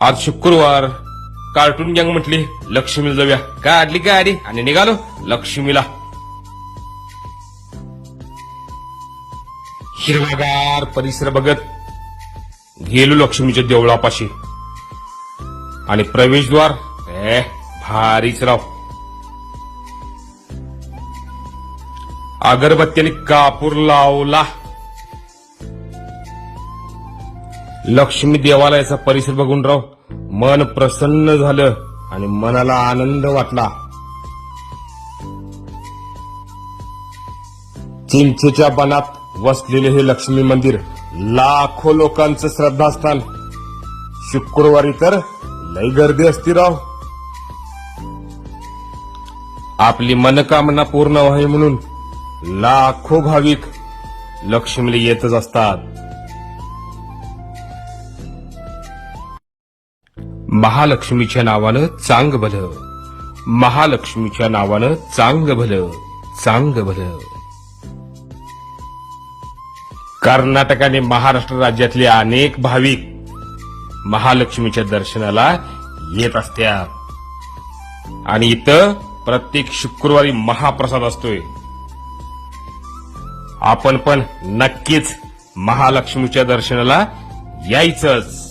आज शुक्रवार. कार्टून गँग म्हटली लक्ष्मीला जाऊया. काढली गाडी आणि निघालो लक्ष्मीला. हिरवागार परिसर बघत गेलो लक्ष्मीच्या देवळापाशी. आणि प्रवेशद्वार ए भारीच राव. अगरबत्त्याने कापूर लावला. लक्ष्मी देवालयाचा परिसर बघून राव. मन प्रसन्न झालं आणि मनाला आनंद वाटला. चिंचेच्या बनात वसलेले हे लक्ष्मी मंदिर लाखो लोकांचं श्रद्धास्थान. शुक्रवारी तर लय गर्दी असती राव. आपली मनकामना पूर्ण व्हावी म्हणून लाखो भाविक लक्ष्मीला येतच असतात. महालक्ष्मीच्या नावानं चांग भलं महालक्ष्मीच्या नावानं चांग भलं चांग भलं कर्नाटक आणि महाराष्ट्र राज्यातले अनेक भाविक महालक्ष्मीच्या दर्शनाला येत असतात. आणि इथं प्रत्येक शुक्रवारी महाप्रसाद असतोय. आपण पण नक्कीच महालक्ष्मीच्या दर्शनाला यायचंच.